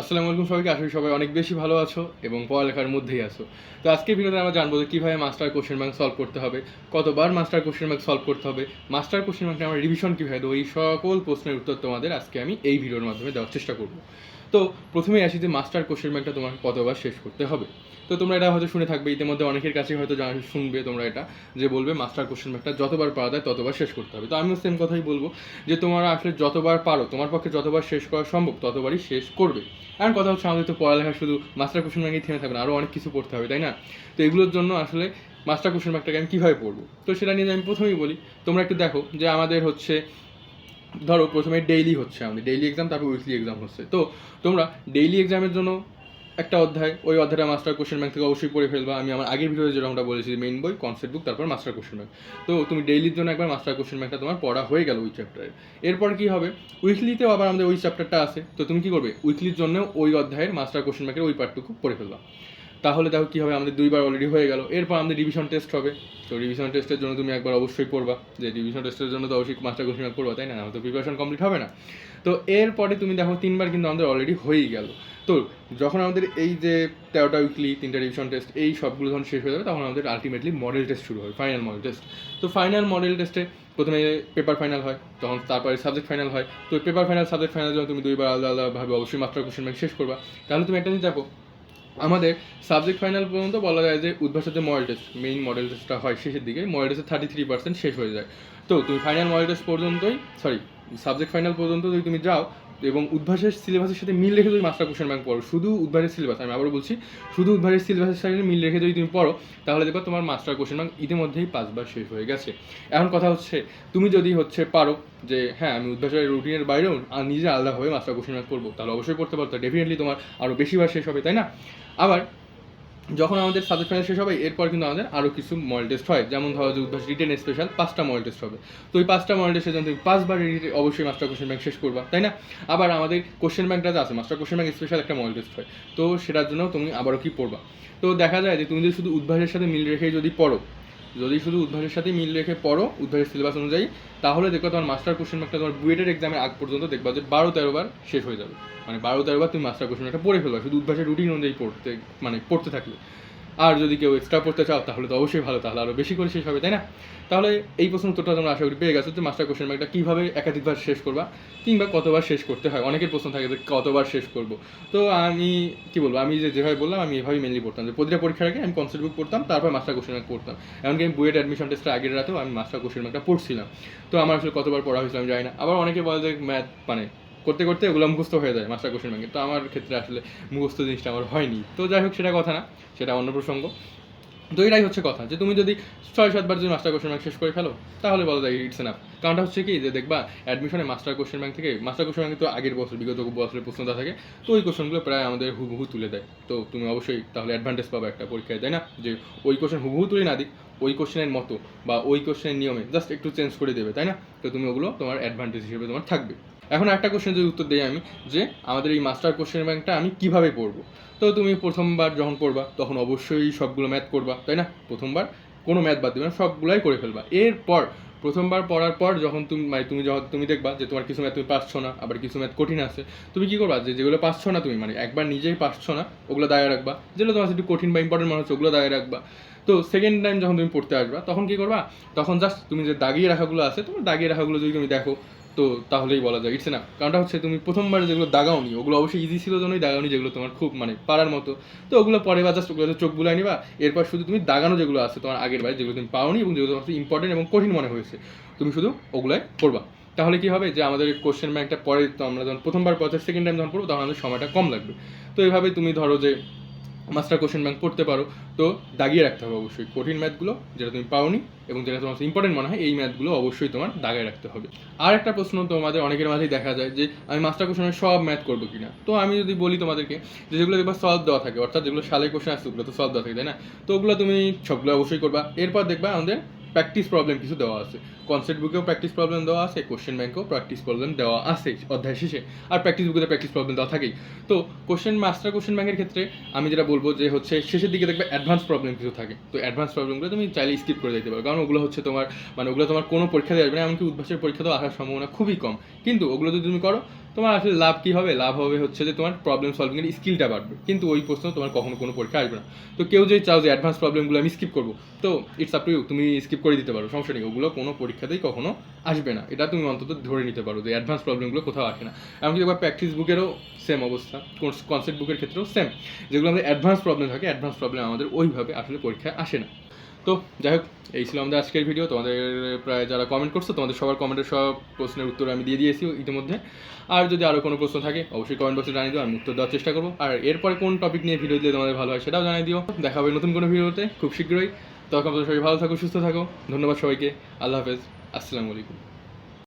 আসসালামু আলাইকুম সবাইকে আসলে সবাই অনেক বেশি ভালো আছো এবং পড়ালেখার মধ্যেই আছো। তো আজকে ভিডিওতে আমরা জানব যে কীভাবে মাস্টার কোশ্চেন ব্যাংক সলভ করতে হবে, কতবার মাস্টার কোশ্চেন ব্যাংক সলভ করতে হবে মাস্টার কোশ্চেন ব্যাংকে আমরা রিভিশন কীভাবে দেবো, এই সকল প্রশ্নের উত্তর তোমাদের আজকে আমি এই ভিডিওর মাধ্যমে দেওয়ার চেষ্টা করব। তো প্রথমেই আসি যে মাস্টার কোশ্চেন ব্যাংকটা তোমাকে কতবার শেষ করতে হবে। তো তোমরা এটা হয়তো শুনে থাকবে, ইতিমধ্যে অনেকের কাছে হয়তো শুনবে তোমরা এটা, যে বলবে মাস্টার কোশ্চেন ব্যাংকটা যতবার পারা যায় ততবার শেষ করতে হবে। তো আমিও সেম কথাই বলব, যে তোমরা আসলে যতবার পারো, তোমার পক্ষে যতবার শেষ করা সম্ভব, ততবারই শেষ করবে। এখন কথা হচ্ছে আমাদের তো পড়ালেখা শুধু মাস্টার কোশ্চেন ব্যাংকেই থেমে থাকবে না আরও অনেক কিছু পড়তে হবে, তাই না? তো এগুলোর জন্য আসলে মাস্টার কোশ্চেন ব্যাংকটাকে আমি কীভাবে পড়ব? তো সেটা নিয়ে আমি প্রথমেই বলি, তোমরা একটু দেখো যে আমাদের হচ্ছে, ধরো প্রথমে ডেইলি হচ্ছে আমাদের ডেইলি এক্সাম তারপর উইকলি এক্সাম হচ্ছে। তো তোমরা ডেইলি এক্সামের জন্য একটা অধ্যায়, ওই অধ্যায়টা মাস্টার কোশ্চেন ব্যাংক থেকে অবশ্যই পড়ে ফেলবা। আমি আমার আগের ভিডিওতে যেরকমটা বলেছি মেইন বই কনসেপ্ট বুক তারপর মাস্টার কোশ্চেন ব্যাংক তো তুমি ডেইলির জন্য একবার মাস্টার কোশ্চেন ব্যাংকটা তোমার পড়া হয়ে গেল ওই চ্যাপ্টারে এরপর কি হবে? উইকলিতেও আবার আমাদের ওই চ্যাপ্টারটা আছে। তো তুমি কি করবে? উইকলির জন্য ওই অধ্যায়ের মাস্টার কোশ্চেন ব্যাংকের ওই পার্টটুকু পড়ে ফেলবা। তাহলে দেখো কী হবে? আমাদের দুইবার অলরেডি হয়ে গেল। এরপর আমাদের রিভিশন টেস্ট হবে। তো রিভিশন টেস্টের জন্য তুমি একবার অবশ্যই পড়বা। যে রিভিশন টেস্টের জন্য তো অবশ্যই মাস্টার কোশ্চেন ব্যাংক পড়বা, তাই না? তো প্রিপারেশন কমপ্লিট হবে না। তো এরপরে তুমি দেখো তিনবার কিন্তু আমাদের অলরেডি হয়েই গেল। তো যখন আমাদের এই যে তেরোটা উইকলি তিনটা রিভিশন টেস্ট এই সবগুলো যখন শেষ হয়ে যাবে, তখন আমাদের আলটিমেটলি মডেল টেস্ট শুরু হয় ফাইনাল মডেল টেস্ট তো ফাইনাল মডেল টেস্টে প্রথমে পেপার ফাইনাল হয়, তখন তারপরে সাবজেক্ট ফাইনাল হয়। তো পেপার ফাইনাল সাবজেক্ট ফাইনাল যখন তুমি দুইবার আলাদা আলাদাভাবে অবশ্যই মাস্টার কোশ্চেন ব্যাংক শেষ করবা। তাহলে তুমি একটা জিনিস দেখো, আমাদের সাবজেক্ট ফাইনাল পর্যন্ত বলা যায় যে উদ্ভাসের যে মডেল টেস্ট মেইন মডেল টেস্টটা হয় শেষের দিকে মডেল টেস্টের থার্টি থ্রি পার্সেন্ট শেষ হয়ে যায়। তো তুমি ফাইনাল মডেল টেস্ট পর্যন্তই সরি সাবজেক্ট ফাইনাল পর্যন্ত যদি তুমি যাও এবং উদ্ভাসের সিলেবাসের সাথে মিল রেখে যদি মাস্টার কোশ্চেন ব্যাংক পড়ো, শুধু উদ্ভাসের সিলেবাস আমি আবারও বলছি, শুধু উদ্ভাসের সিলেবাসের সাথে মিল রেখে যদি তুমি পড়ো, তাহলে দেখো তোমার মাস্টার কোশ্চেন ব্যাংক ইতিমধ্যেই পাঁচবার শেষ হয়ে গেছে। এখন কথা হচ্ছে, তুমি যদি হচ্ছে পারো যে হ্যাঁ আমি উদ্ভাসের রুটিনের বাইরেও নিজে আলাদাভাবে মাস্টার কোশ্চেন ব্যাংক করব তাহলে অবশ্যই করতে পারো। ডেফিনেটলি তোমার আরও বেশিবার শেষ হবে, তাই না? আবার যখন আমাদের সাজেস্ট ফাইনাল শেষ হবে, এরপর কিন্তু আমাদের আরও কিছু মডেল টেস্ট হয়। যেমন ধরো যে উদ্ভাস রিটেন স্পেশাল পাঁচটা মডেল টেস্ট হবে। তো ওই পাঁচটা মডেল টেস্টের জন্য তুমি পাঁচবার অবশ্যই মাস্টার কোশ্চেন ব্যাংক শেষ করবা, তাই না? আবার আমাদের কোশ্চেন ব্যাংকটা আছে মাস্টার কোশ্চেন ব্যাংক স্পেশাল একটা মডেল টেস্ট হয়। তো সেটার জন্য তুমি আবারও কি পড়বা? তো দেখা যায় যে তুমি যদি শুধু উদ্ভাসের সাথে মিল রেখে যদি পড়ো যদি শুধু উদ্ভাসের সাথে মিল রেখে পড়ো উদ্ভাসের সিলেবাস অনুযায়ী, তাহলে দেখো তোমার মাস্টার কোশ্চেন ব্যাংকটা তোমার বুয়েটের এক্সামের আগ পর্যন্ত দেখবা যে বারো তেরো বার শেষ হয়ে যাবে। মানে বারো তেরো বার তুমি মাস্টার কোশ্চেন ব্যাংকটা পড়ে ফেলবা, শুধু উদ্ভাসের রুটিন অনুযায়ী পড়তে মানে পড়তে থাকলে। আর যদি কেউ এক্সট্রা পড়তে চাও, তাহলে তো অবশ্যই ভালো, তাহলে আরও বেশি করে শেষ হবে, তাই না? তাহলে এই প্রশ্ন উত্তরটা তোমরা আশা করি পেয়ে গেছো যে মাস্টার কোশ্চেন ব্যাংকটা কীভাবে একাধিকবার শেষ করবা কিংবা কতবার শেষ করতে হয়? অনেকের প্রশ্ন থাকে যে কতবার শেষ করব? তো আমি, কি বলব, আমি যে যেভাবে বললাম, আমি এভাবেই মেনলি পড়তাম। যে প্রতিটা পরীক্ষার আগে আমি কনসেপ্ট বুক পড়তাম, তারপর মাস্টার কোশ্চেন ব্যাংক পড়তাম। এমনকি আমি বুয়েট অ্যাডমিশন টেস্টের আগের রাতেও আমি মাস্টার কোশ্চেন ব্যাংকটা পড়ছিলাম। তো আমার আসলে কতবার পড়া হয়েছিল আমি জানি না। আবার অনেকে বলে যে ম্যাথ মানে করতে করতে ওগুলো মুখস্থ হয়ে যায় মাস্টার কোশ্চেন ব্যাংকে তো আমার ক্ষেত্রে আসলে মুখস্থ জিনিসটা আমার হয়নি। তো যাই হোক, সেটা কথা না, সেটা অন্য প্রসঙ্গ। তো এটাই হচ্ছে কথা যে, তুমি যদি ছয় সাতবার যদি মাস্টার কোশ্চেন ব্যাংক শেষ করে ফেলো, তাহলে বলা যায় ইটস এনাফ কারণটা হচ্ছে কি যে, দেখবা অ্যাডমিশনে মাস্টার কোশ্চেন ব্যাংক থেকে মাস্টার কোশ্চেন ব্যাংকে তো আগের বছর, বিগত বছরের প্রশ্নটা থাকে, তো ওই কোশ্চেনগুলো প্রায় আমাদের হুবহু তুলে দেয়। তো তুমি অবশ্যই তাহলে অ্যাডভান্টেজ পাবে একটা পরীক্ষায়, তাই না? যে ওই কোশ্চেন হুবহু তুলে না দিক, ওই কোশ্চেনের মতো বা ওই কোশ্চেনের নিয়মে জাস্ট একটু চেঞ্জ করে দেবে, তাই না? তো তুমি ওগুলো তোমার অ্যাডভান্টেজ হিসেবে তোমার থাকবে। এখন একটা কোশ্চেন যদি উত্তর দিই আমি, যে আমাদের এই মাস্টার কোশ্চেন ব্যাংকটা আমি কীভাবে পড়ব? তো তুমি প্রথমবার যখন পড়বা, তখন অবশ্যই সবগুলো ম্যাথ করবা, তাই না? প্রথমবার কোনো ম্যাথ বাদ দেবে না, সবগুলাই করে ফেলবা। এরপর, প্রথমবার পড়ার পর যখন তুমি মানে তুমি যখন, তুমি দেখবা যে তোমার কিছু ম্যাথ তুমি পারছ না, আবার কিছু ম্যাথ কঠিন আছে, তুমি কি করবা? যে যেগুলো পারছ না তুমি মানে একবার নিজেই পারছ না, ওগুলো দায়ে রাখবা। যেগুলো তোমার একটু কঠিন বা ইম্পর্টেন্ট মনে হচ্ছে, ওগুলো দায়ে রাখবা। তো সেকেন্ড টাইম যখন তুমি পড়তে আসবা, তখন কি করবা? তখন জাস্ট তুমি যে দাগিয়ে রাখাগুলো আছে, তোমার দাগিয়ে রাখাগুলো যদি তুমি দেখো তো তাহলেই বলা যায়, ইটস না কারণটা হচ্ছে তুমি প্রথমবার যেগুলো দাগাওনি, ওগুলো অবশ্যই ইজি ছিল জন্যই দাগাওনি যেগুলো তোমার খুব মানে পারার মতো। তো ওগুলো পরে বা জাস্ট ওগুলো চোখ বুলাই নিবা, এরপর শুধু তুমি দাগানো যেগুলো আছে তোমার আগের বার যেগুলো তুমি পাওনি এবং যেগুলো তোমার ইম্পর্টেন্ট এবং কঠিন মনে হয়েছে, তুমি শুধু ওগুলাই করবা তাহলে কি হবে যে আমাদের কোশ্চেন ব্যাংকটা পরে তো আমরা যখন প্রথমবার পড়তে সেকেন্ড টাইম যখন পড়ব, তখন আমাদের সময়টা কম লাগবে। তো এইভাবে তুমি ধরো যে মাস্টার কোশ্চেন ব্যাংক পড়তে পারো। তো দাগিয়ে রাখতে হবে অবশ্যই। কঠিন ম্যাথগুলো যেটা তুমি পাওনি এবং যেটা তোমার ইম্পর্টেন্ট মনে হয়, এই ম্যাথগুলো অবশ্যই তোমার দাগায় রাখতে হবে। আর একটা প্রশ্ন তোমাদের অনেকের মাঝেই দেখা যায় যে, আমি মাস্টার কোশ্চেনের সব ম্যাথ করব কিনা? তো আমি যদি বলি তোমাদেরকে যে যেগুলো দেখবা সলভ দেওয়া থাকে, অর্থাৎ যেগুলো সালের কোশ্চেন আসছে, ওগুলো তো সলভ দেওয়া থাকে, তাই না? তো ওগুলো তুমি সবগুলো অবশ্যই করবা। এরপর দেখবা আমাদের প্র্যাকটিস প্রবলেম কিছু দেওয়া আছে। কনসেপ্ট বুকেও প্র্যাকটিস প্রবলেম দেওয়া আছে কোশ্চেন ব্যাংকেও প্র্যাকটিস প্রবলেম দেওয়া আছে, অধ্যায় শেষে। আর প্র্যাকটিস বুকে প্র্যাকটিস প্রবলেম দেওয়া থাকেই। তো কোশ্চেন মাস্টার কোশ্চেন ব্যাংকের ক্ষেত্রে আমি যেটা বলব যে হচ্ছে শেষের দিকে দেখবে অ্যাডভান্স প্রবলেম কিছু থাকে। তো অ্যাডভান্স প্রবলেমগুলো তুমি চাইলে স্কিপ করে দিতে পারো। কারণ ওগুলো হচ্ছে তোমার মানে ওগুলো তোমার কোনো পরীক্ষা দিয়ে আসবে না, এমনকি উদ্ভাসের পরীক্ষাতেও আসার সম্ভাবনা খুবই কম। কিন্তু ওগুলো যদি তুমি করো তোমার আসলে লাভ কি হবে? লাভ হবে হচ্ছে যে তোমার প্রবলেম সলভিং এর স্কিলটা বাড়বে। কিন্তু ওই প্রশ্ন তোমার কখনো কোনো পরীক্ষা আসবে না। তো কেউ যদি চাও যে অ্যাডভান্স প্রবলেমগুলো আমি স্কিপ করব, তো ইটস আপ টু তুমি স্কিপ করে দিতে পারো, সমস্যা নেই। ওগুলো কোনো পরীক্ষাতেই কখনো আসবে না। এটা তুমি অন্তত ধরে নিতে পারো যে অ্যাডভান্স প্রবলেমগুলো কোথাও আসে না। এমনকি একবার প্র্যাকটিস বুকেরও সেম অবস্থা কনসেপ্ট বুকের ক্ষেত্রেও সেম যেগুলো আমাদের অ্যাডভান্স প্রবলেম থাকে অ্যাডভান্স প্রবলেম আমাদের ওইভাবে আসলে পরীক্ষায় আসে না। তো, যাই হোক, এই ছিল আমাদের আজকের ভিডিও তোমাদের প্রায় যারা কমেন্ট করছ, তোমাদের সবার কমেন্টের সব প্রশ্নের উত্তর আমি দিয়ে দিয়েছি ইতিমধ্যে। আর যদি আরও কোনো প্রশ্ন থাকে, অবশ্যই কমেন্ট বক্সে জানিয়ে দিও, আমি উত্তর দেওয়ার চেষ্টা করব। আর এরপরে কোন টপিক নিয়ে ভিডিও দিলে তোমাদের ভালো হয় সেটাও জানিয়ে দিও। দেখা হবে নতুন কোনো ভিডিওতে খুব শীঘ্রই। তখন তোমাদের সবাই ভালো থাকো, সুস্থ থাকো। ধন্যবাদ সবাইকে। আল্লাহ হাফেজ। আসসালামু আলাইকুম।